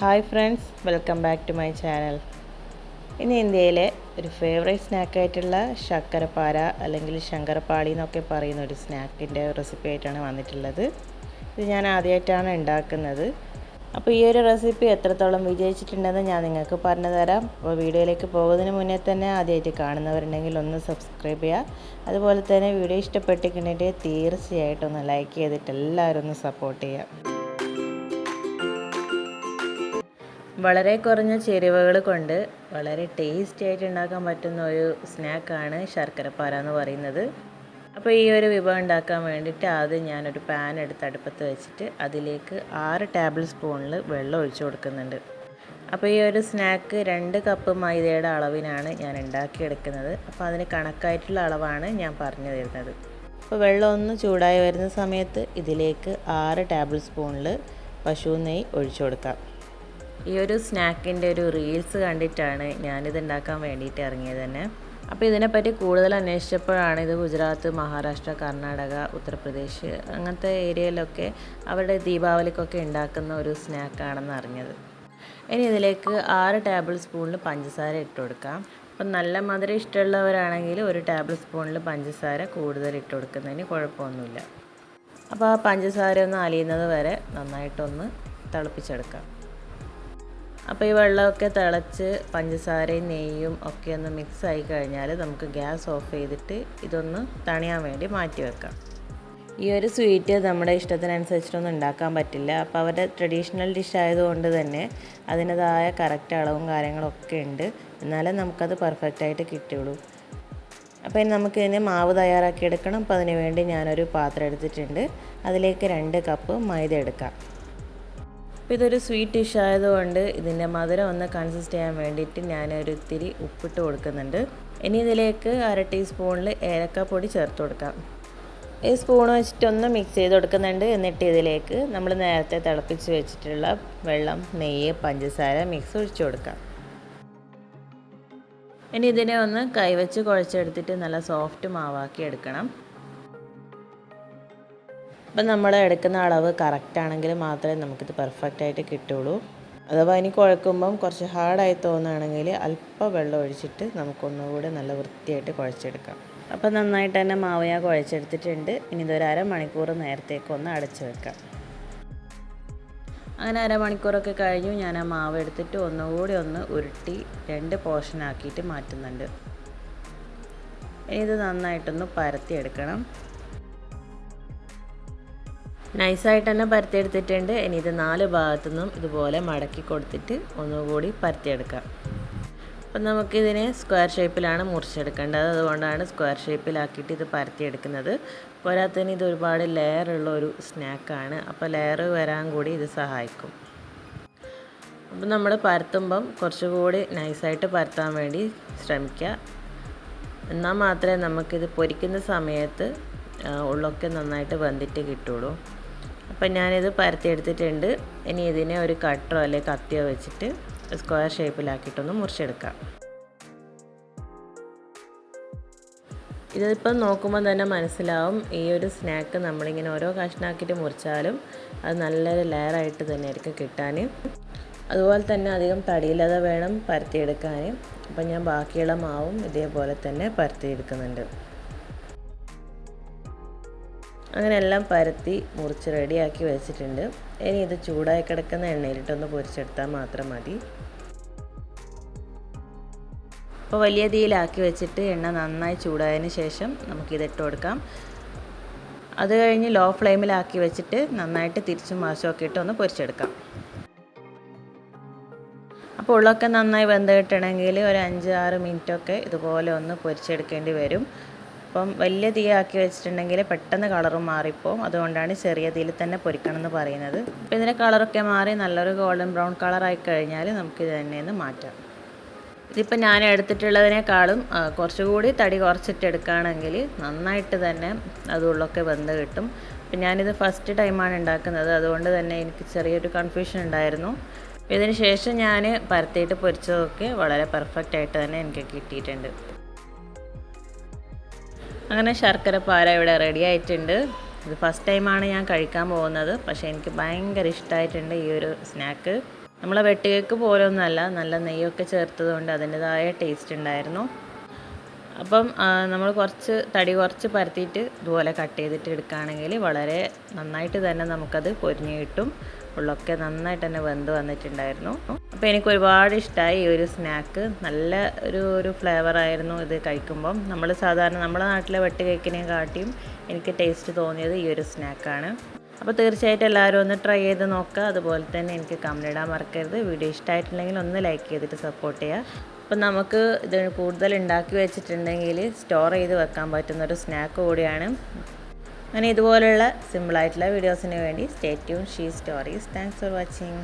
Hi friends welcome back to my channel. ഇന്ന് ഇന്ത്യയിലെ ഒരു ഫേവറേറ്റ് സ്നാക്കായിട്ടുള്ള ശർക്കരപ്പാര അല്ലെങ്കിൽ ശങ്കരപ്പാളി എന്നൊക്കെ പറയുന്ന ഒരു സ്നാക്കിന്റെ റെസിപ്പി ആയിട്ടാണ് വന്നിട്ടുള്ളത്. ഇത് ഞാൻ ആദ്യമായിട്ടാണ് ഉണ്ടാക്കുന്നത്. അപ്പോൾ ഈ ഒരു റെസിപ്പി എത്രത്തോളം വിജയിച്ചിട്ടുണ്ടെന്ന് ഞാൻ നിങ്ങൾക്ക് പറഞ്ഞു തരാം. അപ്പോൾ വീഡിയോയിലേക്ക് പോകുന്നതിന് മുന്നേ തന്നെ ആദ്യമായിട്ട് കാണുന്നവരുണ്ടെങ്കിൽ ഒന്ന് സബ്സ്ക്രൈബ് ചെയ്യുക. അതുപോലെ തന്നെ വീഡിയോ ഇഷ്ടപ്പെട്ടിട്ടുണ്ടെങ്കിൽ തീർച്ചയായിട്ടും ഒന്ന് ലൈക്ക് ചെയ്തിട്ട് എല്ലാവരും ഒന്ന് സപ്പോർട്ട് ചെയ്യുക. വളരെ കുറഞ്ഞ ചേരുവകൾ കൊണ്ട് വളരെ ടേസ്റ്റി ആയിട്ട് ഉണ്ടാക്കാൻ പറ്റുന്ന ഒരു സ്നാക്കാണ് ശർക്കരപ്പാര എന്ന് പറയുന്നത്. അപ്പോൾ ഈ ഒരു വിഭവം ഉണ്ടാക്കാൻ വേണ്ടിയിട്ട് ആദ്യം ഞാനൊരു പാൻ എടുത്ത് അടുപ്പത്ത് വെച്ചിട്ട് അതിലേക്ക് ആറ് ടേബിൾ സ്പൂണിൽ വെള്ളം ഒഴിച്ചു കൊടുക്കുന്നുണ്ട്. അപ്പോൾ ഈ ഒരു സ്നാക്ക് രണ്ട് കപ്പ് മൈദയുടെ അളവിനാണ് ഞാൻ ഉണ്ടാക്കിയെടുക്കുന്നത്. അപ്പോൾ അതിന് കണക്കായിട്ടുള്ള അളവാണ് ഞാൻ പറഞ്ഞു തരുന്നത്. അപ്പോൾ വെള്ളം ഒന്ന് ചൂടായി വരുന്ന സമയത്ത് ഇതിലേക്ക് ആറ് ടേബിൾ സ്പൂണിൽ പശു നെയ്യ് ഒഴിച്ചു കൊടുക്കാം. ഈ ഒരു സ്നാക്കിന്റെ ഒരു റീൽസ് കണ്ടിട്ടാണ് ഞാനിത് ഉണ്ടാക്കാൻ വേണ്ടിയിട്ട് ഇറങ്ങിയത് തന്നെ. അപ്പോൾ ഇതിനെപ്പറ്റി കൂടുതൽ അന്വേഷിച്ചപ്പോഴാണ് ഇത് ഗുജറാത്ത് മഹാരാഷ്ട്ര കർണാടക ഉത്തർപ്രദേശ് അങ്ങനത്തെ ഏരിയയിലൊക്കെ അവരുടെ ദീപാവലിക്കൊക്കെ ഉണ്ടാക്കുന്ന ഒരു സ്നാക്കാണെന്ന് അറിഞ്ഞത്. ഇനി ഇതിലേക്ക് ആറ് ടേബിൾ സ്പൂണിൽ പഞ്ചസാര ഇട്ട് കൊടുക്കാം. അപ്പം നല്ല മധുരം ഇഷ്ടമുള്ളവരാണെങ്കിൽ ഒരു ടേബിൾ സ്പൂണിൽ പഞ്ചസാര കൂടുതൽ ഇട്ട് കൊടുക്കുന്നതിന് കുഴപ്പമൊന്നുമില്ല. അപ്പോൾ ആ പഞ്ചസാര ഒന്ന് അലിയുന്നത് വരെ നന്നായിട്ടൊന്ന് തിളപ്പിച്ചെടുക്കാം. അപ്പോൾ ഈ വെള്ളമൊക്കെ തിളച്ച് പഞ്ചസാരയും നെയ്യും ഒക്കെ ഒന്ന് മിക്സ് ആയി കഴിഞ്ഞാൽ നമുക്ക് ഗ്യാസ് ഓഫ് ചെയ്തിട്ട് ഇതൊന്ന് തണിയാൻ വേണ്ടി മാറ്റി വെക്കാം. ഈ ഒരു സ്വീറ്റ് നമ്മുടെ ഇഷ്ടത്തിനനുസരിച്ചിട്ടൊന്നും ഉണ്ടാക്കാൻ പറ്റില്ല. അപ്പോൾ അവരുടെ ട്രഡീഷണൽ ഡിഷ് ആയതുകൊണ്ട് തന്നെ അതിന്റെതായ കറക്റ്റ് അളവും കാര്യങ്ങളൊക്കെ ഉണ്ട്. എന്നാലേ നമുക്കത് പെർഫെക്റ്റായിട്ട് കിട്ടുള്ളൂ അപ്പോൾ ഇനി നമുക്കിതിന് മാവ് തയ്യാറാക്കി എടുക്കണം. അപ്പോൾ അതിന് വേണ്ടി ഞാനൊരു പാത്രം എടുത്തിട്ടുണ്ട്. അതിലേക്ക് രണ്ട് കപ്പ് മൈദ എടുക്കാം. അപ്പോൾ ഇതൊരു സ്വീറ്റ് ഡിഷ് ആയതുകൊണ്ട് ഇതിന്റെ മധുരം ഒന്ന് കൺസിസ്റ്റ് ചെയ്യാൻ വേണ്ടിയിട്ട് ഞാനൊരു ഇത്തിരി ഉപ്പിട്ട് കൊടുക്കുന്നുണ്ട്. ഇനി ഇതിലേക്ക് അര ടീസ്പൂണിൽ ഏലക്കപ്പൊടി ചേർത്ത് കൊടുക്കാം. ഈ സ്പൂൺ വെച്ചിട്ടൊന്ന് മിക്സ് ചെയ്ത് കൊടുക്കുന്നുണ്ട്. എന്നിട്ട് ഇതിലേക്ക് നമ്മൾ നേരത്തെ തിളപ്പിച്ച് വെച്ചിട്ടുള്ള വെള്ളം നെയ്യ് പഞ്ചസാര മിക്സ് ഒഴിച്ചു കൊടുക്കാം. ഇനി ഇതിനെ ഒന്ന് കൈവച്ച് കുഴച്ചെടുത്തിട്ട് നല്ല സോഫ്റ്റ് മാവാക്കി എടുക്കണം. അപ്പം നമ്മൾ എടുക്കുന്ന അളവ് കറക്റ്റ് ആണെങ്കിൽ മാത്രമേ നമുക്കിത് പെർഫെക്റ്റ് ആയിട്ട് കിട്ടുള്ളൂ. അഥവാ ഇനി കുഴക്കുമ്പം കുറച്ച് ഹാർഡായി തോന്നുകയാണെങ്കിൽ അല്പം വെള്ളം ഒഴിച്ചിട്ട് നമുക്കൊന്നുകൂടി നല്ല വൃത്തിയായിട്ട് കുഴച്ചെടുക്കാം. അപ്പം നന്നായിട്ട് തന്നെ മാവ് ഞാൻ കുഴച്ചെടുത്തിട്ടുണ്ട്. ഇനി ഇതൊരു അരമണിക്കൂർ നേരത്തേക്ക് ഒന്ന് അടച്ചു വെക്കാം. അങ്ങനെ അരമണിക്കൂറൊക്കെ കഴിഞ്ഞു. ഞാൻ ആ മാവ് എടുത്തിട്ട് ഒന്നുകൂടി ഒന്ന് ഉരുട്ടി രണ്ട് പോർഷൻ ആക്കിയിട്ട് മാറ്റുന്നുണ്ട്. ഇനി ഇത് നന്നായിട്ടൊന്ന് പരത്തിയെടുക്കണം. നൈസായിട്ട് തന്നെ പരത്തിയെടുത്തിട്ടുണ്ട്. ഇനി ഇത് നാല് ഭാഗത്തു നിന്നും ഇതുപോലെ മടക്കി കൊടുത്തിട്ട് ഒന്നുകൂടി പരത്തിയെടുക്കാം. അപ്പം നമുക്കിതിനെ സ്ക്വയർ ഷേപ്പിലാണ് മുറിച്ചെടുക്കേണ്ടത്. അതുകൊണ്ടാണ് സ്ക്വയർ ഷേപ്പിലാക്കിയിട്ട് ഇത് പരത്തിയെടുക്കുന്നത്. പോരാത്തതിന് ഇത് ഒരുപാട് ലെയർ ഉള്ള ഒരു സ്നാക്കാണ് അപ്പോൾ ലെയർ വരാൻ കൂടി ഇത് സഹായിക്കും. അപ്പം നമ്മൾ പരത്തുമ്പം കുറച്ചുകൂടി നൈസായിട്ട് പരത്താൻ വേണ്ടി ശ്രമിക്കുക. എന്നാൽ മാത്രമേ നമുക്കിത് പൊരിക്കുന്ന സമയത്ത് ഉള്ളൊക്കെ നന്നായിട്ട് വെന്തിട്ട് കിട്ടുള്ളൂ അപ്പം ഞാനിത് പരത്തിയെടുത്തിട്ടുണ്ട്. ഇനി ഇതിനെ ഒരു കട്ടറോ അല്ലെങ്കിൽ കത്തിയോ വെച്ചിട്ട് സ്ക്വയർ ഷേപ്പിലാക്കിയിട്ടൊന്ന് മുറിച്ചെടുക്കാം. ഇതിപ്പം നോക്കുമ്പോൾ തന്നെ മനസ്സിലാവും. ഈ ഒരു സ്നാക്ക് നമ്മളിങ്ങനെ ഓരോ കഷ്ണാക്കിയിട്ട് മുറിച്ചാലും അത് നല്ലൊരു ലെയറായിട്ട് തന്നെ ആയിരിക്കും കിട്ടാൻ അതുപോലെ തന്നെ അധികം തടിയില്ലാതെ വേണം പരത്തിയെടുക്കാൻ അപ്പം ഞാൻ ബാക്കിയുള്ള മാവും ഇതേപോലെ തന്നെ പരത്തിയെടുക്കുന്നുണ്ട്. അങ്ങനെ എല്ലാം പരത്തി മുറിച്ച് റെഡിയാക്കി വെച്ചിട്ടുണ്ട്. ഇനി ഇത് ചൂടായി കിടക്കുന്ന എണ്ണയിലിട്ടൊന്ന് പൊരിച്ചെടുത്താൽ മാത്രം മതി. അപ്പോൾ വലിയ തീയിലാക്കി വെച്ചിട്ട് എണ്ണ നന്നായി ചൂടായതിന് ശേഷം നമുക്കിതിട്ട് കൊടുക്കാം. അത് കഴിഞ്ഞ് ലോ ഫ്ലെയിമിലാക്കി വെച്ചിട്ട് നന്നായിട്ട് തിരിച്ചും മാശമൊക്കെ ഇട്ട് ഒന്ന് പൊരിച്ചെടുക്കാം. അപ്പോൾ ഉള്ളൊക്കെ നന്നായി വെന്ത് കിട്ടണമെങ്കിൽ ഒരു അഞ്ച് ആറ് മിനിറ്റൊക്കെ ഇതുപോലെ ഒന്ന് പൊരിച്ചെടുക്കേണ്ടി വരും. അപ്പം വലിയ തീയാക്കി വെച്ചിട്ടുണ്ടെങ്കിൽ പെട്ടെന്ന് കളറും മാറിപ്പോവും. അതുകൊണ്ടാണ് ചെറിയ തീയിൽ തന്നെ പൊരിക്കണം എന്ന് പറയുന്നത്. അപ്പോൾ ഇതിന്റെ കളറൊക്കെ മാറി നല്ലൊരു ഗോൾഡൻ ബ്രൗൺ കളറായി കഴിഞ്ഞാൽ നമുക്കിത് തന്നെ ഒന്ന് മാറ്റാം. ഇതിപ്പോൾ ഞാൻ എടുത്തിട്ടുള്ളതിനേക്കാളും കുറച്ചുകൂടി തടി കുറച്ചിട്ട് എടുക്കുകയാണെങ്കിൽ നന്നായിട്ട് തന്നെ അതുള്ളൊക്കെ വെന്ത് കിട്ടും. അപ്പം ഞാനിത് ഫസ്റ്റ് ടൈമാണ് ഉണ്ടാക്കുന്നത്. അതുകൊണ്ട് തന്നെ എനിക്ക് ചെറിയൊരു കൺഫ്യൂഷൻ ഉണ്ടായിരുന്നു. ഇതിന് ശേഷം ഞാൻ പരത്തിയിട്ട് പൊരിച്ചതൊക്കെ വളരെ പെർഫെക്റ്റ് ആയിട്ട് തന്നെ എനിക്ക് കിട്ടിയിട്ടുണ്ട്. അങ്ങനെ ശർക്കര പാല ഇവിടെ റെഡി ആയിട്ടുണ്ട്. ഇത് ഫസ്റ്റ് ടൈമാണ് ഞാൻ കഴിക്കാൻ പോകുന്നത്. പക്ഷേ എനിക്ക് ഭയങ്കര ഇഷ്ടമായിട്ടുണ്ട് ഈ ഒരു സ്നാക്ക് നമ്മളെ വെട്ടുകേക്ക് പോലൊന്നുമല്ല നല്ല നെയ്യൊക്കെ ചേർത്തതുകൊണ്ട് അതിന്റെതായ ടേസ്റ്റ് ഉണ്ടായിരുന്നു. അപ്പം നമ്മൾ കുറച്ച് തടി കുറച്ച് പരത്തിയിട്ട് ഇതുപോലെ കട്ട് ചെയ്തിട്ട് എടുക്കുകയാണെങ്കിൽ വളരെ നന്നായിട്ട് തന്നെ നമുക്കത് പൊരിഞ്ഞ് കിട്ടും. ഉള്ളൊക്കെ നന്നായിട്ട് തന്നെ വെന്ത് വന്നിട്ടുണ്ടായിരുന്നു. അപ്പോൾ എനിക്ക് ഒരുപാട് ഇഷ്ടമായി ഈ ഒരു സ്നാക്ക് നല്ല ഒരു ഒരു ഫ്ലേവറായിരുന്നു ഇത് കഴിക്കുമ്പം. നമ്മൾ സാധാരണ നമ്മുടെ നാട്ടിലെ വെട്ട് കാട്ടിയും എനിക്ക് ടേസ്റ്റ് തോന്നിയത് ഈ ഒരു സ്നാക്കാണ് അപ്പോൾ തീർച്ചയായിട്ടും എല്ലാവരും ഒന്ന് ട്രൈ ചെയ്ത് നോക്കുക അതുപോലെ തന്നെ എനിക്ക് കമന്റ് ഇടാൻ മറക്കരുത്. വീഡിയോ ഇഷ്ടമായിട്ടുണ്ടെങ്കിൽ ഒന്ന് ലൈക്ക് ചെയ്തിട്ട് സപ്പോർട്ട് ചെയ്യുക അപ്പം നമുക്ക് ഇത് കൂടുതൽ ഉണ്ടാക്കി വെച്ചിട്ടുണ്ടെങ്കിൽ സ്റ്റോർ ചെയ്ത് വെക്കാൻ പറ്റുന്ന ഒരു സ്നാക്ക് കൂടിയാണ്. അങ്ങനെ ഇതുപോലുള്ള സിമ്പിളായിട്ടുള്ള വീഡിയോസിന് വേണ്ടി stay tune she stories thanks for watching